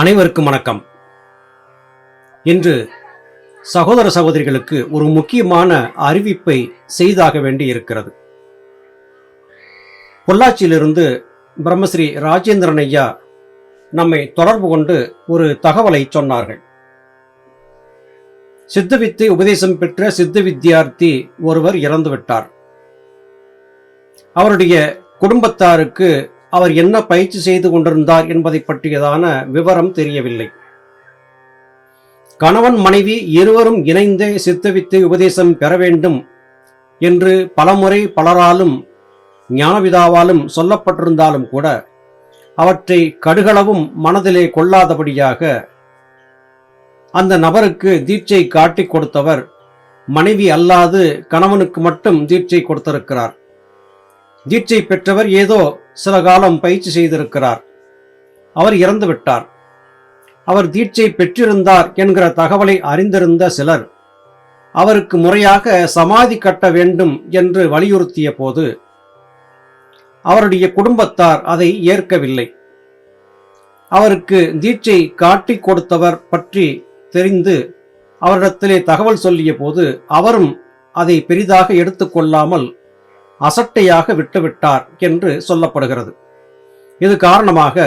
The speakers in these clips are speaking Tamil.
அனைவருக்கும் வணக்கம். இன்று சகோதர சகோதரிகளுக்கு ஒரு முக்கியமான அறிவிப்பை செய்தாக வேண்டி இருக்கிறது. பொள்ளாச்சியிலிருந்து பிரம்மஸ்ரீ ராஜேந்திரன் ஐயா நம்மை தொடர்பு கொண்டு ஒரு தகவலை சொன்னார்கள். சித்தவித்தை உபதேசம் பெற்ற சித்த வித்தியார்த்தி ஒருவர் இறந்துவிட்டார். அவருடைய குடும்பத்தாருக்கு அவர் என்ன பயிற்சி செய்து கொண்டிருந்தார் என்பதை பற்றியதான விவரம் தெரியவில்லை. கணவன் மனைவி இருவரும் இணைந்தே சித்தவித்தை உபதேசம் பெற வேண்டும் என்று பலமுறை பலராலும் ஞானவிதாவாலும் சொல்லப்பட்டிருந்தாலும் கூட அவற்றை கடுகளவும் மனதிலே கொள்ளாதபடியாக அந்த நபருக்கு தீட்சை காட்டிக் கொடுத்தவர் மனைவி அல்லாது கணவனுக்கு மட்டும் தீட்சை கொடுத்திருக்கிறார். தீட்சை பெற்றவர் ஏதோ சில காலம் பயிற்சி செய்திருக்கிறார். அவர் இறந்து விட்டார். அவர் தீட்சை பெற்றிருந்தார் என்கிற தகவலை அறிந்திருந்த சிலர் அவருக்கு முறையாக சமாதி கட்ட வேண்டும் என்று வலியுறுத்திய போது அவருடைய குடும்பத்தார் அதை ஏற்கவில்லை. அவருக்கு தீட்சை காட்டிக் கொடுத்தவர் பற்றி தெரிந்து அவரிடத்திலே தகவல் சொல்லிய போது அவரும் அதை பெரிதாக எடுத்துக்கொள்ளாமல் அசட்டையாக விட்டுவிட்டார் என்று சொல்லப்படுகிறது. இது காரணமாக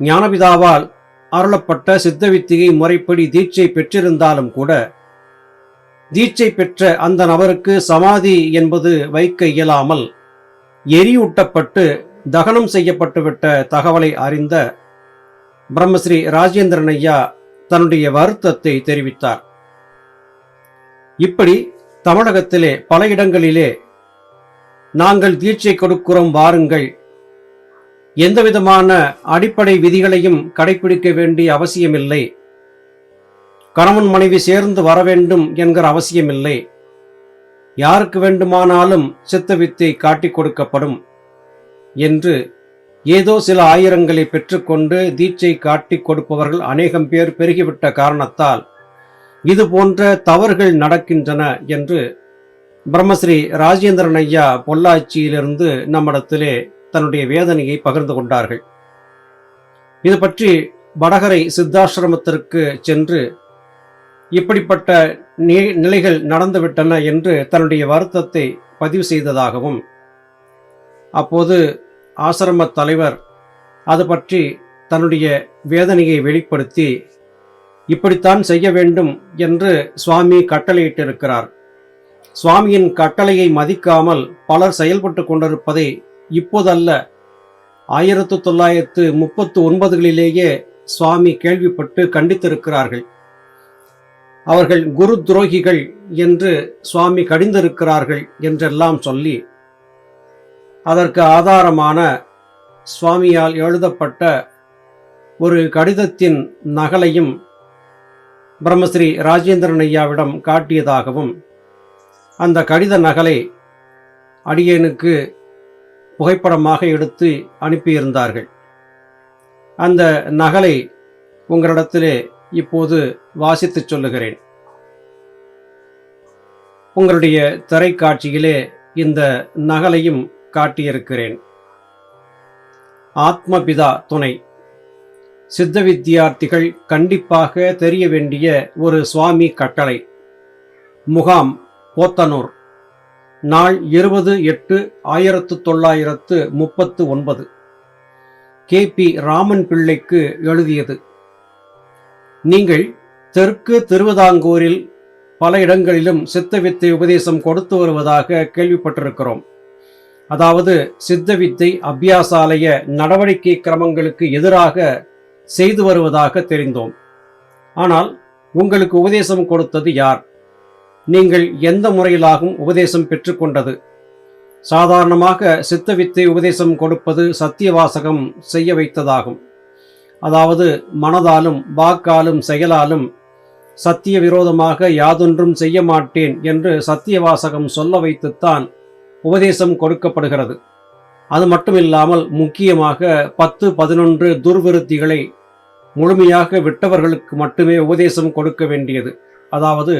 ஞானபிதாவால் அருளப்பட்ட சித்த வித்தியை முறைப்படி தீட்சை பெற்றிருந்தாலும் கூட தீட்சை பெற்ற அந்த நபருக்கு சமாதி என்பது வைக்க இயலாமல் எரியூட்டப்பட்டு தகனம் செய்யப்பட்டுவிட்ட தகவலை அறிந்த பிரம்மஸ்ரீ ராஜேந்திரன் ஐயா தன்னுடைய வருத்தத்தை தெரிவித்தார். இப்படி தமிழகத்திலே பல இடங்களிலே நாங்கள் தீட்சை கொடுக்கிறோம் வாருங்கள். எந்தவிதமான அடிப்படை விதிகளையும் கடைபிடிக்க வேண்டிய அவசியமில்லை. கணவன் மனைவி சேர்ந்து வர வேண்டும் என்கிற அவசியமில்லை. யாருக்கு வேண்டுமானாலும் சித்த வித்தை காட்டிக் கொடுக்கப்படும் என்று ஏதோ சில ஆயிரங்களை பெற்றுக்கொண்டு தீட்சை காட்டிக் கொடுப்பவர்கள் அநேகம் பேர் பெருகிவிட்ட காரணத்தால் இது போன்ற தவறுகள் நடக்கின்றன என்று பிரம்மஸ்ரீ ராஜேந்திரன் ஐயா பொள்ளாச்சியிலிருந்து நம்மிடத்திலே தன்னுடைய வேதனையை பகிர்ந்து கொண்டார்கள். இது பற்றி வடகரை சித்தாசிரமத்திற்கு சென்று இப்படிப்பட்ட நி- நிலைகள் நடந்துவிட்டன என்று தன்னுடைய வருத்தத்தை பதிவு செய்ததாகவும் அப்போது ஆசிரம தலைவர் அது பற்றி தன்னுடைய வேதனையை வெளிப்படுத்தி இப்படித்தான் செய்ய வேண்டும் என்று சுவாமி கட்டளையிட்டிருக்கிறார். சுவாமியின் கட்டளையை மதிக்காமல் பலர் செயல்பட்டு கொண்டிருப்பதை இப்போதல்ல ஆயிரத்து தொள்ளாயிரத்து முப்பத்து ஒன்பதுகளிலேயே சுவாமி கேள்விப்பட்டு கண்டித்திருக்கிறார்கள். அவர்கள் குரு துரோகிகள் என்று சுவாமி கடிந்திருக்கிறார்கள் என்றெல்லாம் சொல்லி அதற்கு ஆதாரமான சுவாமியால் எழுதப்பட்ட ஒரு கடிதத்தின் நகலையும் பிரம்மஸ்ரீ ராஜேந்திரன் ஐயாவிடம் காட்டியதாகவும் அந்த கடித நகலை அடியேனுக்கு புகைப்படமாக எடுத்து அனுப்பியிருந்தார்கள். அந்த நகலை உங்களிடத்திலே இப்போது வாசித்துச் சொல்லுகிறேன். உங்களுடைய திரைக்காட்சியிலே இந்த நகலையும் காட்டியிருக்கிறேன். ஆத்மபிதா துணை. சித்த வித்தியார்த்திகள் கண்டிப்பாக தெரிய வேண்டிய ஒரு சுவாமி கட்டளை. முகாம் போத்தனூர். நாள் இருபது எட்டு ஆயிரத்து தொள்ளாயிரத்து முப்பத்து ஒன்பது. கே. பி. ராமன் பிள்ளைக்கு எழுதியது. நீங்கள் தெற்கு திருவிதாங்கூரில் பல இடங்களிலும் சித்த வித்தை உபதேசம் கொடுத்து வருவதாக கேள்விப்பட்டிருக்கிறோம். அதாவது சித்த வித்தை அபியாசாலய நடவடிக்கை கிரமங்களுக்கு எதிராக செய்து வருவதாக தெரிந்தோம். ஆனால் உங்களுக்கு உபதேசம் கொடுத்தது யார்? நீங்கள் எந்த முறையிலாகும் உபதேசம் பெற்றுக்கொண்டது? சாதாரணமாக சித்த வித்தை உபதேசம் கொடுப்பது சத்தியவாசகம் செய்ய வைத்ததாகும். அதாவது மனதாலும் வாக்காலும் செயலாலும் சத்திய விரோதமாக யாதொன்றும் செய்ய மாட்டேன் என்று சத்தியவாசகம் சொல்ல வைத்துத்தான் உபதேசம் கொடுக்கப்படுகிறது. அது மட்டுமில்லாமல் முக்கியமாக பத்து பதினொன்று துர்விருத்திகளை முழுமையாக விட்டவர்களுக்கு மட்டுமே உபதேசம் கொடுக்க வேண்டியது. அதாவது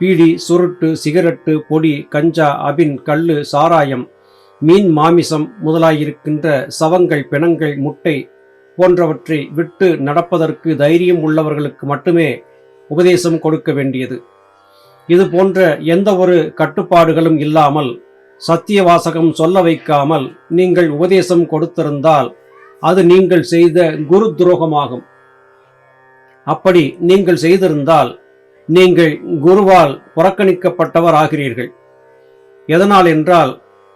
பீடி சுருட்டு சிகரெட்டு பொடி கஞ்சா அபின் கல் சாராயம் மீன் மாமிசம் முதலாயிருக்கின்ற சவங்கள் பிணங்கள் முட்டை போன்றவற்றை விட்டு நடப்பதற்கு தைரியம் உள்ளவர்களுக்கு மட்டுமே உபதேசம் கொடுக்க வேண்டியது. இது போன்ற எந்த ஒரு கட்டுப்பாடுகளும் இல்லாமல் சத்திய வாசகம் சொல்ல வைக்காமல் நீங்கள் உபதேசம் கொடுத்திருந்தால் அது நீங்கள் செய்த குரு துரோகமாகும். அப்படி நீங்கள் செய்திருந்தால் நீங்கள் குருவால் புறக்கணிக்கப்பட்டவர் ஆகிறீர்கள். எதனால் என்றால்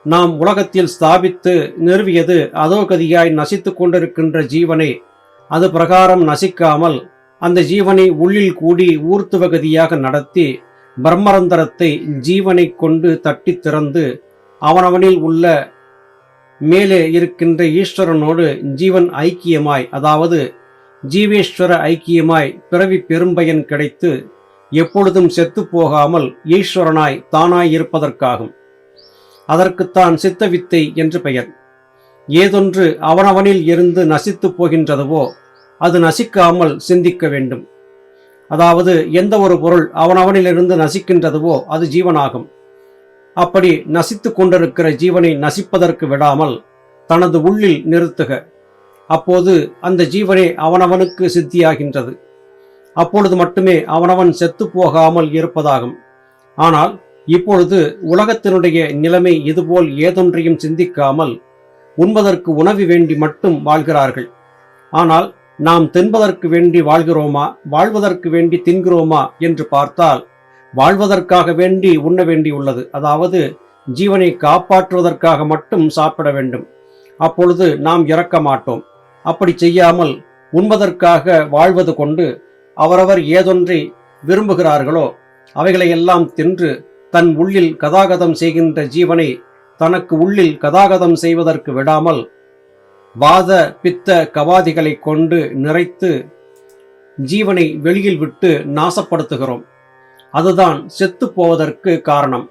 நாம் உலகத்தில் ஸ்தாபித்து நிறுவியது அதோகதியாய் நசித்து கொண்டிருக்கின்ற ஜீவனை அது பிரகாரம் நசிக்காமல் அந்த ஜீவனை உள்ளில் கூடி ஊர்த்துவகதியாக நடத்தி பிரம்மரந்தரத்தை ஜீவனை கொண்டு தட்டி திறந்து அவனவனில் உள்ள மேலே இருக்கின்ற ஈஸ்வரனோடு ஜீவன் ஐக்கியமாய் அதாவது ஜீவேஸ்வர ஐக்கியமாய் பிறவி பெரும்பயன் கிடைத்து எப்பொழுதும் செத்து போகாமல் ஈஸ்வரனாய் தானாய் இருப்பதற்காகும். அதற்குத்தான் சித்தவித்தை என்று பெயர். ஏதொன்று அவனவனில் இருந்து நசித்து போகின்றதுவோ அது நசிக்காமல் சிந்திக்க வேண்டும். அதாவது எந்த ஒரு பொருள் அவனவனிலிருந்து நசிக்கின்றதுவோ அது ஜீவனாகும். அப்படி நசித்து கொண்டிருக்கிற ஜீவனை நசிப்பதற்கு விடாமல் தனது உள்ளில் நிறுத்துக. அப்போது அந்த ஜீவனே அவனவனுக்கு சித்தியாகின்றது. அப்பொழுது மட்டுமே அவனவன் செத்து போகாமல் இருப்பதாகும். ஆனால் இப்பொழுது உலகத்தினுடைய நிலைமை இதுபோல் ஏதொன்றையும் சிந்திக்காமல் உண்பதற்கு உணவு வேண்டி மட்டும் வாழ்கிறார்கள். ஆனால் நாம் தின்பதற்கு வேண்டி வாழ்கிறோமா வாழ்வதற்கு வேண்டி தின்கிறோமா என்று பார்த்தால் வாழ்வதற்காக வேண்டி உண்ண வேண்டியுள்ளது. அதாவது ஜீவனை காப்பாற்றுவதற்காக மட்டும் சாப்பிட வேண்டும். அப்பொழுது நாம் இறக்க மாட்டோம். அப்படி செய்யாமல் உண்பதற்காக வாழ்வது கொண்டு அவரவர் ஏதொன்றை விரும்புகிறார்களோ அவைகளையெல்லாம் தின்று தன் உள்ளில் கதாகதம் செய்கின்ற ஜீவனை தனக்கு உள்ளில் கதாகதம் செய்வதற்கு விடாமல் வாத பித்த கவாதிகளை கொண்டு நிறைத்து ஜீவனை வெளியில் விட்டு நாசப்படுத்துகிறோம். அதுதான் செத்து போவதற்கு காரணம்.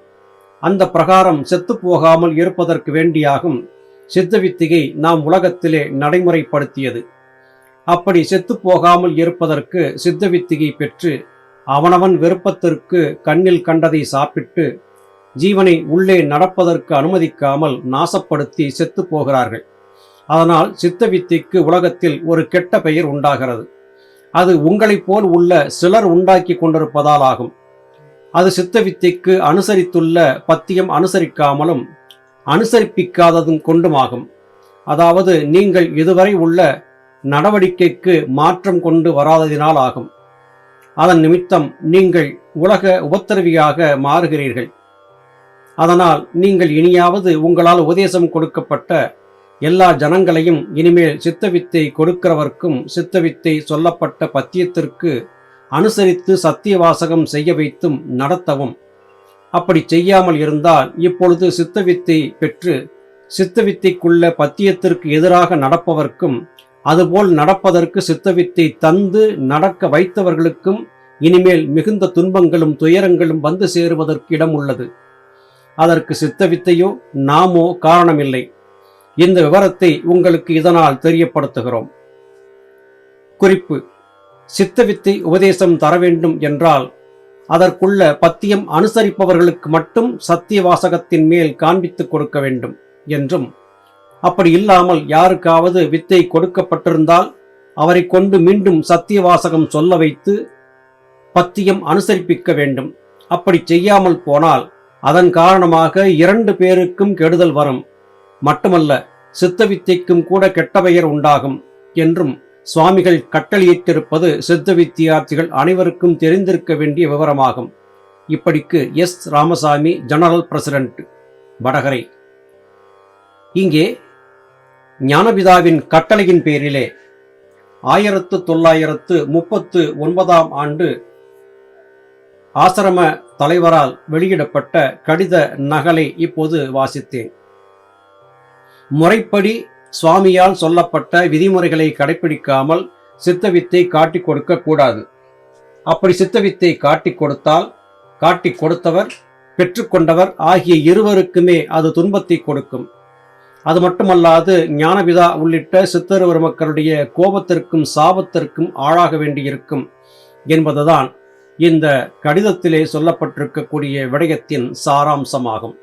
அந்த பிரகாரம் செத்து போகாமல் இருப்பதற்கு வேண்டியாகும். சித்த வித்திகை நாம் உலகத்திலே நடைமுறைப்படுத்தியது. அப்படி செத்து போகாமல் இருப்பதற்கு சித்த வித்திகை பெற்று அவனவன் விருப்பத்திற்கு கண்ணில் கண்டதை சாப்பிட்டு ஜீவனை உள்ளே நடப்பதற்கு அனுமதிக்காமல் நாசப்படுத்தி செத்து போகிறார்கள் அதனால் சித்த வித்திக்கு உலகத்தில் ஒரு கெட்ட பெயர் உண்டாகிறது. அது உங்களைப் போல் உள்ள சிலர் உண்டாக்கி கொண்டிருப்பதால் ஆகும் அது சித்த வித்திக்கு அனுசரித்துள்ள பத்தியம் அனுசரிக்காமலும் அனுசரிப்பிக்காததும் கொண்டுமாகும். அதாவது நீங்கள் இதுவரை உள்ள நடவடிக்கைக்கு மாற்றம் கொண்டு வராததினால் ஆகும். அதன் நிமித்தம் நீங்கள் உலக உபத்திரவியாக மாறுகிறீர்கள். அதனால் நீங்கள் இனியாவது உங்களால் உபதேசம் கொடுக்கப்பட்ட எல்லா ஜனங்களையும் இனிமேல் சித்தவித்தை கொடுக்கிறவர்க்கும் சித்தவித்தை சொல்லப்பட்ட பத்தியத்திற்கு அனுசரித்து சத்தியவாசகம் செய்ய வைத்தும் நடத்தவும். அப்படி செய்யாமல் இருந்தால் இப்பொழுது சித்தவித்தை பெற்று சித்தவித்தைக்குள்ள பத்தியத்திற்கு எதிராக நடப்பவர்க்கும் அதுபோல் நடப்பதற்கு சித்தவித்தை தந்து நடக்க வைத்தவர்களுக்கும் இனிமேல் மிகுந்த துன்பங்களும் துயரங்களும் வந்து சேருவதற்கு இடம் உள்ளது. அதற்கு சித்தவித்தையோ நாமோ காரணமில்லை. இந்த விவரத்தை உங்களுக்கு இதனால் தெரியப்படுத்துகிறோம். குறிப்பு. சித்தவித்தை உபதேசம் தர வேண்டும் என்றால் அதற்குள்ள பத்தியம் அனுசரிப்பவர்களுக்கு மட்டும் சத்திய வாசகத்தின் மேல் காண்பித்துக் கொடுக்க வேண்டும் என்றும் அப்படி இல்லாமல் யாருக்காவது வித்தை கொடுக்கப்பட்டிருந்தால் அவரை கொண்டு மீண்டும் சத்தியவாசகம் சொல்ல வைத்து பத்தியம் அனுசரிப்பிக்க வேண்டும். அப்படி செய்யாமல் போனால் அதன் காரணமாக இரண்டு பேருக்கும் கெடுதல் வரும். மட்டுமல்ல சித்த வித்தைக்கும் கூட கெட்ட பெயர் உண்டாகும் என்றும் சுவாமிகள் கட்டளையிட்டிருப்பது சித்த வித்தியார்த்திகள் அனைவருக்கும் தெரிந்திருக்க வேண்டிய விவரமாகும். இப்படிக்கு S. Ramasamy general president Vadakarai. இங்கே ஞானபிதாவின் கட்டளையின் பேரிலே ஆயிரத்து தொள்ளாயிரத்து முப்பத்து ஒன்பதாம் ஆண்டு ஆசிரம தலைவரால் வெளியிடப்பட்ட கடித நகலை இப்போது வாசித்தேன். முறைப்படி சுவாமியால் சொல்லப்பட்ட விதிமுறைகளை கடைபிடிக்காமல் சித்தவித்தை காட்டி கொடுக்க கூடாது. அப்படி சித்தவித்தை காட்டிக் கொடுத்தால் காட்டி கொடுத்தவர் பெற்றுக்கொண்டவர் ஆகிய இருவருக்குமே அது துன்பத்தை கொடுக்கும். அது மட்டுமல்லாது ஞானபிதா உள்ளிட்ட சித்தருவர் மக்களுடைய கோபத்திற்கும் சாபத்திற்கும் ஆளாக வேண்டியிருக்கும் என்பதுதான் இந்த கடிதத்திலே சொல்லப்பட்டிருக்கக்கூடிய விடயத்தின் சாராம்சமாகும்.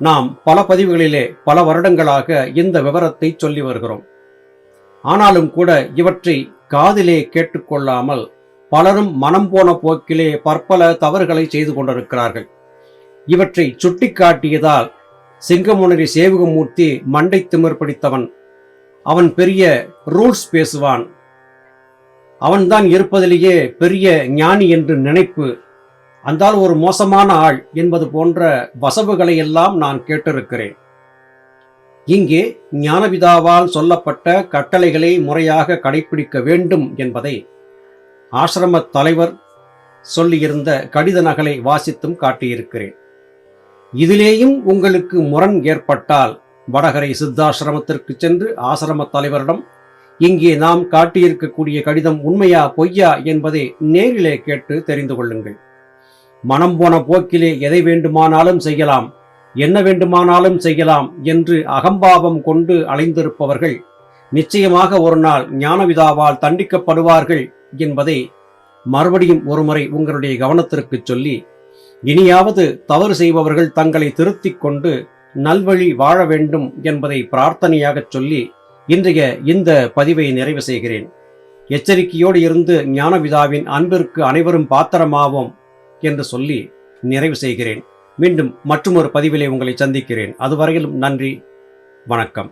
நாம் பல பதிவுகளிலே பல வருடங்களாக இந்த விவரத்தை சொல்லி வருகிறோம். ஆனாலும் கூட இவற்றை காதிலே கேட்டுக்கொள்ளாமல் பலரும் மனம் போன போக்கிலே பற்பல தவறுகளை செய்து கொண்டிருக்கிறார்கள். இவற்றை சுட்டிக்காட்டியதால் சிங்கமுனரி சேவகமூர்த்தி மண்டை திமிர் பிடித்தவன். அவன் பெரிய ரூல்ஸ் பேசுவான். அவன்தான் இருப்பதிலேயே பெரிய ஞானி என்று நினைப்பு. அந்தால் ஒரு மோசமான ஆள் என்பது போன்ற வசவுகளை எல்லாம் நான் கேட்டிருக்கிறேன். இங்கே ஞானபிதாவால் சொல்லப்பட்ட கட்டளைகளை முறையாக கடைபிடிக்க வேண்டும் என்பதை ஆசிரம தலைவர் சொல்லியிருந்த கடித நகலை வாசித்தும் காட்டியிருக்கிறேன். இதிலேயும் உங்களுக்கு முரண் ஏற்பட்டால் வடகரை சித்தாசிரமத்திற்கு சென்று ஆசிரம தலைவரிடம் இங்கே நாம் காட்டியிருக்கக்கூடிய கடிதம் உண்மையா பொய்யா? என்பதை நேரிலே கேட்டு தெரிந்து கொள்ளுங்கள். மனம் போன போக்கிலே எதை வேண்டுமானாலும் செய்யலாம் என்ன வேண்டுமானாலும் செய்யலாம் என்று அகம்பாவம் கொண்டு அலைந்திருப்பவர்கள் நிச்சயமாக ஒரு நாள் ஞானவிதாவால் தண்டிக்கப்படுவார்கள் என்பதை மறுபடியும் ஒருமுறை உங்களுடைய கவனத்திற்கு சொல்லி இனியாவது தவறு செய்பவர்கள் தங்களை திருத்திக் கொண்டு நல்வழி வாழ வேண்டும் என்பதை பிரார்த்தனையாகச் சொல்லி இன்றைய இந்த பதிவை நிறைவு செய்கிறேன். எச்சரிக்கையோடு இருந்து ஞானவிதாவின் அன்பிற்கு அனைவரும் பாத்திரமாவோம் என்று சொல்லி நிறைவு செய்கிறேன். மீண்டும் மற்றொரு பதிவிலே உங்களை சந்திக்கிறேன். அதுவரையிலும் நன்றி வணக்கம்.